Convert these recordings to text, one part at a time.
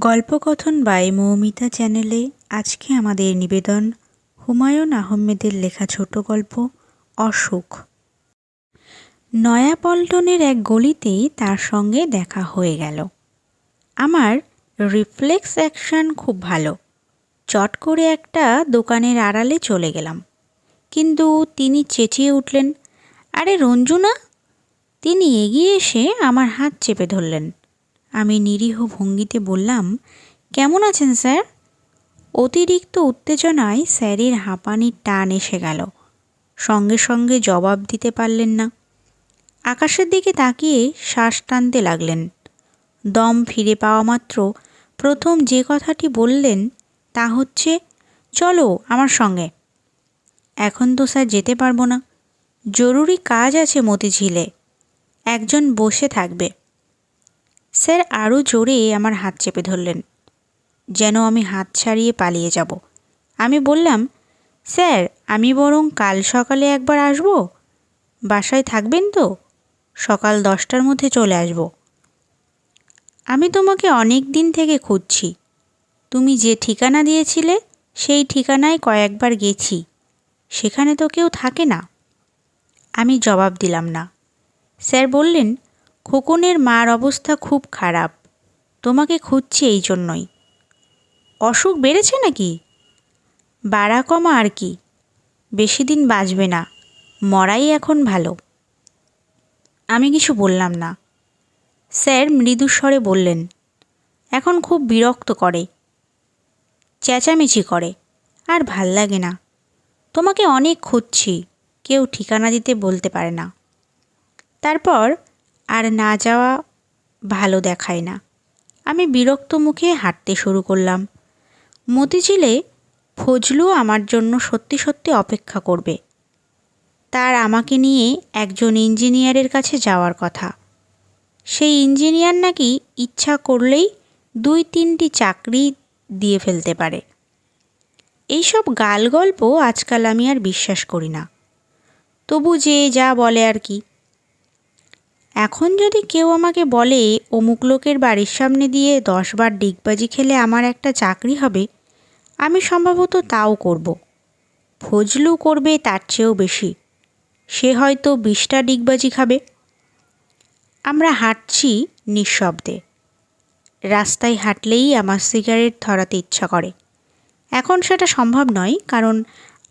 গল্পকথন by Moumita চ্যানেলে আজকে আমাদের নিবেদন হুমায়ুন আহমেদের লেখা ছোট গল্প অসুখ নয়াপল্টনের এক গলিতেই তার সঙ্গে দেখা হয়ে গেল। আমার রিফ্লেক্স অ্যাকশন খুব ভালো। চট করে একটা দোকানের আড়ালে চলে গেলাম। কিন্তু তিনি চেঁচিয়ে উঠলেন, আরে রঞ্জুনা! তিনি এগিয়ে এসে আমার হাত চেপে ধরলেন। আমি নিরীহ ভঙ্গিতে বললাম, কেমন আছেন, স্যার? অতিরিক্ত উত্তেজনায় স্যারের হাঁপানির টান এসে গেল। সঙ্গে সঙ্গে জবাব দিতে পারলেন না। আকাশের দিকে তাকিয়ে শ্বাস টানতে লাগলেন। দম ফিরে পাওয়া মাত্র প্রথম যে কথাটি বললেন তা হচ্ছে, চলো আমার সঙ্গে। এখন তো স্যার যেতে পারব না। জরুরি কাজ আছে মতিঝিলে। একজন বসে থাকবে। স্যার আরও জোরে আমার হাত চেপে ধরলেন। যেন আমি হাত ছাড়িয়ে পালিয়ে যাব। আমি বললাম, স্যার, আমি বরং কাল সকালে একবার আসব। বাসায় থাকবেন তো? সকাল দশটার মধ্যে চলে আসব। আমি তোমাকে অনেক দিন থেকে খুঁজছি। তুমি যে ঠিকানা দিয়েছিলে, সেই ঠিকানায় কয়েকবার গেছি। সেখানে তো কেউ থাকে না। আমি জবাব দিলাম না। স্যার বললেন খোকনের মার অবস্থা খুব খারাপ। তোমাকে খুঁজছি এই জন্যই। অসুখ বেড়েছে নাকি? বাড়া কমা আর কি? বেশি দিন বাঁচবে না, মরাই এখন ভালো। আমি কিছু বললাম না। স্যার মৃদুস্বরে বললেন, এখন খুব বিরক্ত করে। চেঁচামেচি করে, আর ভালো লাগে না। তোমাকে অনেক খুঁজছি, কেউ ঠিকানা দিতে বলতে পারে না। তারপর আর না যাওয়া ভালো দেখায় না। আমি বিরক্ত মুখে হাঁটতে শুরু করলাম। মতিঝিলে ফজলু আমার জন্য সত্যি সত্যি অপেক্ষা করবে। তার আমাকে নিয়ে একজন ইঞ্জিনিয়ারের কাছে যাওয়ার কথা। সেই ইঞ্জিনিয়ার নাকি ইচ্ছা করলেই দুই তিনটি চাকরি দিয়ে ফেলতে পারে। এইসব গাল গল্প আজকাল আমি আর বিশ্বাস করি না। তবু যে যা বলে আর কি। এখন যদি কেউ আমাকে বলে, অমুক লোকের বাড়ির সামনে দিয়ে দশবার ডিগবাজি খেলে আমার একটা চাকরি হবে, আমি সম্ভবত তাও করব। ফজলু করবে তার চেয়েও বেশি। সে হয়তো বিশটা ডিগবাজি খাবে। আমরা হাঁটছি নিঃশব্দে। রাস্তায় হাঁটলেই আমার সিগারেট ধরাতে ইচ্ছা করে। এখন সেটা সম্ভব নয়, কারণ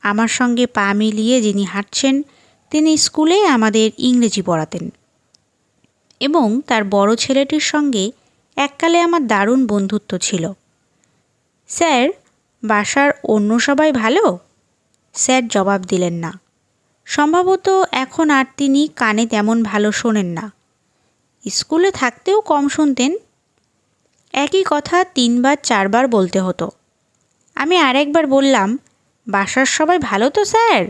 আমার সঙ্গে পা মিলিয়ে যিনি হাঁটছেন, তিনি স্কুলে আমাদের ইংরেজি পড়াতেন। এবং তার বড় ছেলেটির সঙ্গে এককালে আমার দারুণ বন্ধুত্ব ছিল। স্যার, বাসার অন্য সবাই ভালো? স্যার জবাব দিলেন না। সম্ভবত এখন আর তিনি কানে তেমন ভালো শোনেন না। স্কুলে থাকতেও কম শুনতেন। একই কথা তিনবার, চারবার বলতে হতো। আমি আরেকবার বললাম, বাসার সবাই ভালো তো, স্যার?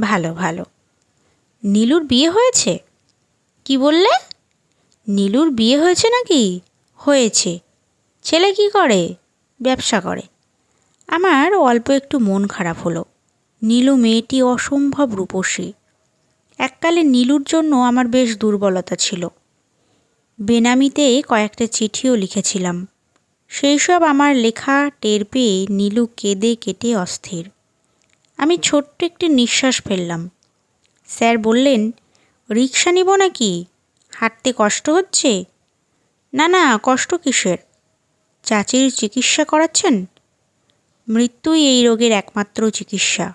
ভালো ভালো। নীলুর বিয়ে হয়েছে? কি বললে? নীলুর বিয়ে হয়েছে নাকি? হয়েছে। ছেলে কি করে? ব্যবসা করে। আমার অল্প একটু মন খারাপ হলো। নীলু মেয়েটি অসম্ভব রূপসী। এককালে নীলুর জন্য আমার বেশ দুর্বলতা ছিল। বেনামিতে কয়েকটা চিঠিও লিখেছিলাম। সেই সব আমার লেখা টের পেয়ে নীলু কেঁদে কেটে অস্থির। আমি ছোট্ট একটি নিঃশ্বাস ফেললাম। স্যার বললেন, রিক্সা নিব নাকি? হাঁটতে কষ্ট হচ্ছে? না না, কষ্ট কিসের? চাচির চিকিৎসা করাচ্ছেন? মৃত্যুই এই রোগের একমাত্র চিকিৎসা।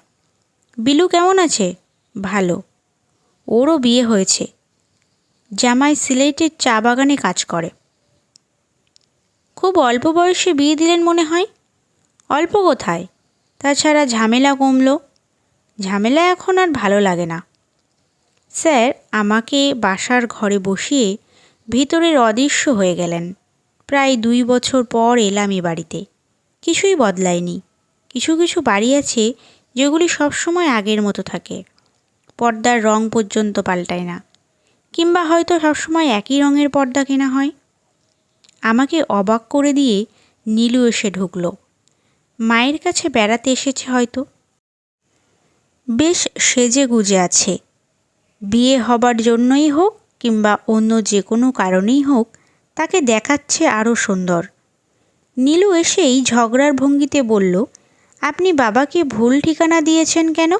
বিলু কেমন আছে? ভালো। ওরও বিয়ে হয়েছে। জামাই সিলেটের চা বাগানে কাজ করে। খুব অল্প বয়সে বিয়ে দিলেন মনে হয়? অল্প কোথায়? তাছাড়া ঝামেলা কমল। ঝামেলা এখন আর ভালো লাগে না। স্যার, আমাকে বাসার ঘরে বসিয়ে ভিতরের অদৃশ্য হয়ে গেলেন। প্রায় দুই বছর পর এলাম এ বাড়িতে। কিছুই বদলায়নি। কিছু কিছু বাড়ি আছে যেগুলি সবসময় আগের মতো থাকে। পর্দার রং পর্যন্ত পাল্টায় না। কিংবা হয়তো সবসময় একই রঙের পর্দা কেনা হয়। আমাকে অবাক করে দিয়ে নীলু এসে ঢুকল। মায়ের কাছে বেড়াতে এসেছে হয়তো। বেশ সেজে গুজে আছে। বিয়ে হবার জন্যই হোক কিংবা অন্য যে কোনো কারণেই হোক, তাকে দেখাচ্ছে আরও সুন্দর। নীলু এসেই ঝগড়ার ভঙ্গিতে বলল, আপনি বাবাকে ভুল ঠিকানা দিয়েছেন কেন?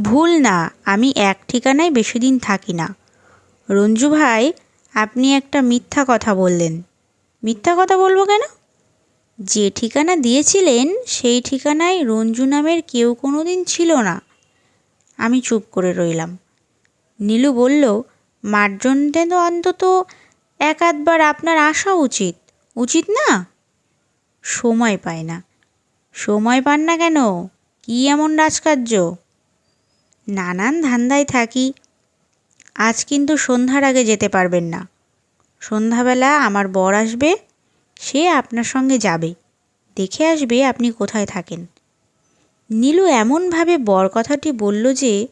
ভুল না, আমি এক ঠিকানায় বেশি দিন থাকি না। রঞ্জু ভাই, আপনি একটা মিথ্যা কথা বললেন। মিথ্যা কথা বলব কেন? যে ঠিকানা দিয়েছিলেন, সেই ঠিকানায় রঞ্জু নামের কেউ কোনো দিন ছিল না। আমি চুপ করে রইলাম। নীলু বলল মার্জনতে তো অন্তত এক আধবার আপনার আসা উচিত। উচিত না? সময় পায় না। সময় পান না কেন? কী এমন রাজকার্য? নানান ধান্দায় থাকি। আজ কিন্তু সন্ধ্যার আগে যেতে পারবেন না। সন্ধ্যাবেলা আমার বর আসবে, সে আপনার সঙ্গে যাবে। দেখে আসবে আপনি কোথায় থাকেন। নীলু এমনভাবে বর কথাটি বলল যে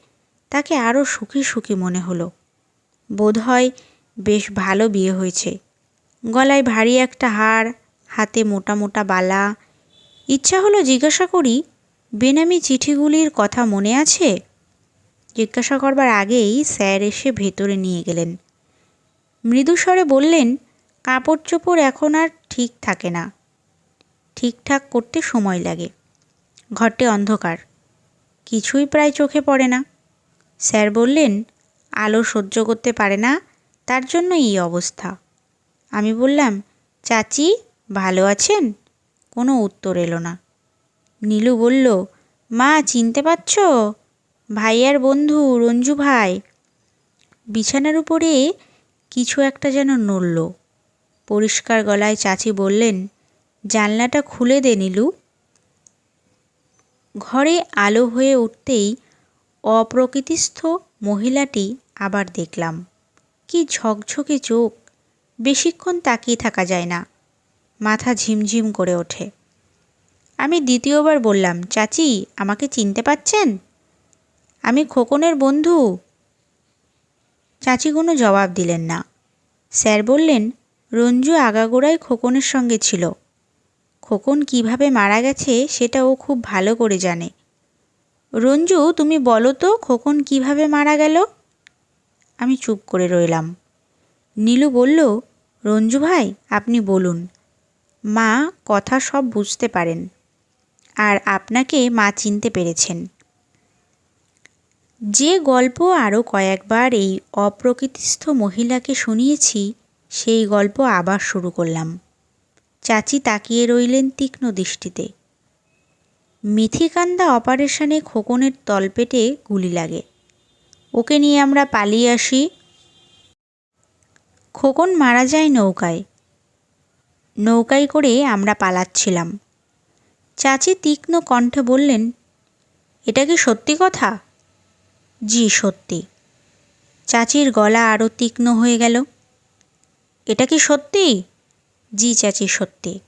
তাকে আরও সুখী সুখী মনে হলো। বোধহয় বেশ ভালো বিয়ে হয়েছে। গলায় ভারী একটা হার, হাতে মোটা মোটা বালা। ইচ্ছা হলো জিজ্ঞাসা করি, বেনামি চিঠিগুলির কথা মনে আছে? জিজ্ঞাসা করবার আগেই স্যার এসে ভেতরে নিয়ে গেলেন। মৃদুস্বরে বললেন, কাপড় চোপড় এখন আর ঠিক থাকে না। ঠিকঠাক করতে সময় লাগে। ঘরটে অন্ধকার। কিছুই প্রায় চোখে পড়ে না। স্যার বললেন, আলো সহ্য করতে পারে না, তার জন্য এই অবস্থা। আমি বললাম, চাচি, ভালো আছেন? কোনো উত্তর এলো না। নীলু বলল, মা, চিনতে পারছ? ভাইয়ার বন্ধু, রঞ্জু ভাই। বিছানার উপরে কিছু একটা যেন নড়ল। পরিষ্কার গলায় চাচি বললেন, জানলাটা খুলে দে, নীলু। ঘরে আলো হয়ে উঠতেই অপ্রকৃতিস্থ মহিলাটি আবার দেখলাম। কি ঝকঝকে চোখ। বেশিক্ষণ তাকিয়ে থাকা যায় না। মাথা ঝিমঝিম করে ওঠে। আমি দ্বিতীয়বার বললাম, চাচি, আমাকে চিনতে পাচ্ছেন? আমি খোকনের বন্ধু। চাচি কোনো জবাব দিলেন না। স্যার বললেন, রঞ্জু আগাগোড়াই খোকনের সঙ্গে ছিল। খোকন কীভাবে মারা গেছে সেটা ও খুব ভালো করে জানে। রঞ্জু, তুমি বলো তো, খোকন কীভাবে মারা গেল? আমি চুপ করে রইলাম। নীলু বলল, রঞ্জু ভাই, আপনি বলুন। মা কথা সব বুঝতে পারেন। আর আপনাকে মা চিনতে পেরেছেন। যে গল্প আরও কয়েকবার এই অপ্রকৃতিস্থ মহিলাকে শুনিয়েছি, সেই গল্প আবার শুরু করলাম। চাচি তাকিয়ে রইলেন তীক্ষ্ণ দৃষ্টিতে। মিথিকান্দা অপারেশনে খোকনের তলপেটে গুলি লাগে। ওকে নিয়ে আমরা পালিয়ে আসি। খোকন মারা যায় নৌকায়। নৌকায় করে আমরা পালাচ্ছিলাম। চাচি তীক্ষ্ণ কণ্ঠে বললেন, এটা কি সত্যি কথা? জি, সত্যি। চাচির গলা আরও তীক্ষ্ণ হয়ে গেল। এটা কি সত্যি? জি, চাচি, সত্যি।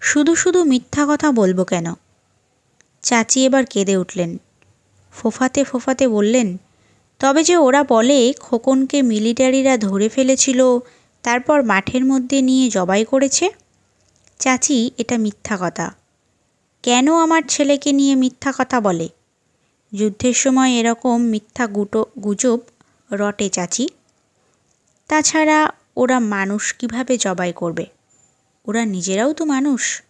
শুধু শুধু মিথ্যা কথা বলব কেন? চাচি এবার কেঁদে উঠলেন। ফোফাতে ফোফাতে বললেন, তবে যে ওরা বলে খোকনকে মিলিটারিরা ধরে ফেলেছিল, তারপর মাঠের মধ্যে নিয়ে জবাই করেছে? চাচি, এটা মিথ্যা কথা। কেন আমার ছেলেকে নিয়ে মিথ্যা কথা বলে? যুদ্ধের সময় এরকম মিথ্যা গুটো, গুজব রটে চাচি। তাছাড়া ওরা মানুষ কীভাবে জবাই করবে? ওরা নিজেরাও তো মানুষ।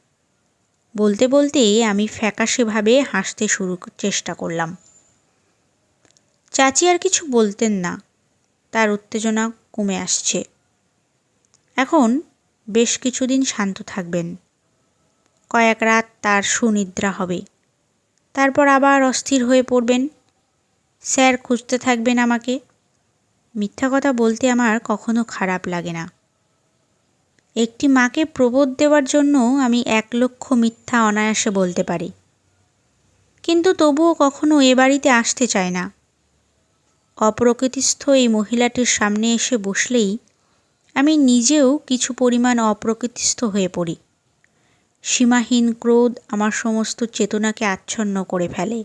বলতে বলতে আমি ফ্যাকাশেভাবে হাসতে শুরু চেষ্টা করলাম। চাচি আর কিছু বলতেন না। তার উত্তেজনা কমে আসছে। এখন বেশ কিছুদিন শান্ত থাকবেন। কয়েক রাত তার সুনিদ্রা হবে। তারপর আবার অস্থির হয়ে পড়বেন। স্যার খুঁজতে থাকবেন আমাকে। মিথ্যা কথা বলতে আমার কখনো খারাপ লাগে না। একটি মাকে প্রবোধ দেওয়ার জন্য আমি এক লক্ষ মিথ্যা অনায়াসে বলতে পারি। কিন্তু তবুও কখনো এ বাড়িতে আসতে চায় না। অপ্রকৃতিস্থ এই মহিলাটির সামনে এসে বসলেই আমি নিজেও কিছু পরিমাণ অপ্রকৃতিস্থ হয়ে পড়ি। সীমাহীন ক্রোধ আমার সমস্ত চেতনাকে আচ্ছন্ন করে ফেলে।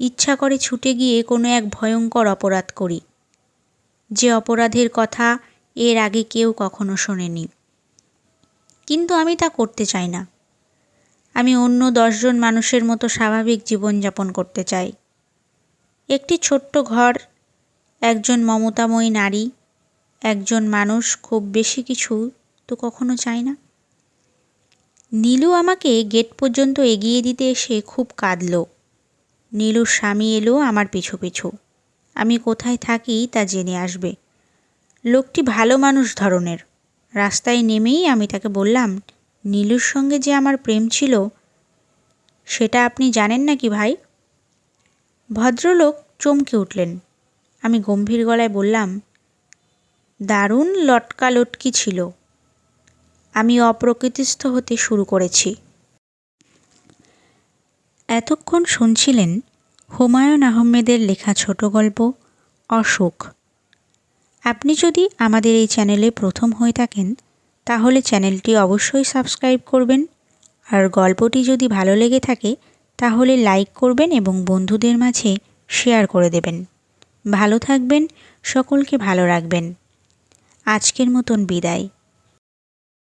ইচ্ছা করে ছুটে গিয়ে কোনো এক ভয়ঙ্কর অপরাধ করি। যে অপরাধের কথা এর আগে কেউ কখনো শোনেনি। কিন্তু আমি তা করতে চাই না। আমি অন্য দশজন মানুষের মতো স্বাভাবিক জীবনযাপন করতে চাই। একটি ছোট্ট ঘর, একজন মমতাময়ী নারী, একজন মানুষ খুব বেশি কিছু তো কখনো চাই না। নীলু আমাকে গেট পর্যন্ত এগিয়ে দিতে এসে খুব কাঁদল। নীলুর স্বামী এলো আমার পিছু পিছু। আমি কোথায় থাকি তা জেনে আসবে। লোকটি ভালো মানুষ ধরনের। রাস্তায় নেমেই আমি তাকে বললাম, নীলুর সঙ্গে যে আমার প্রেম ছিল, সেটা আপনি জানেন নাকি ভাই? ভদ্রলোক চমকে উঠলেন। আমি গম্ভীর গলায় বললাম, দারুণ লটকা লটকি ছিল। আমি অপ্রকৃতিস্থ হতে শুরু করেছি। এতক্ষণ শুনছিলেন হুমায়ুন আহমেদের লেখা ছোট গল্প অসুখ আপনি যদি আমাদের এই চ্যানেলে প্রথম হয়ে থাকেন, তাহলে চ্যানেলটি অবশ্যই সাবস্ক্রাইব করবেন। আর গল্পটি যদি ভালো লেগে থাকে, তাহলে লাইক করবেন এবং বন্ধুদের মাঝে শেয়ার করে দেবেন। ভালো থাকবেন, সকলকে ভালো রাখবেন। আজকের মতন বিদায়।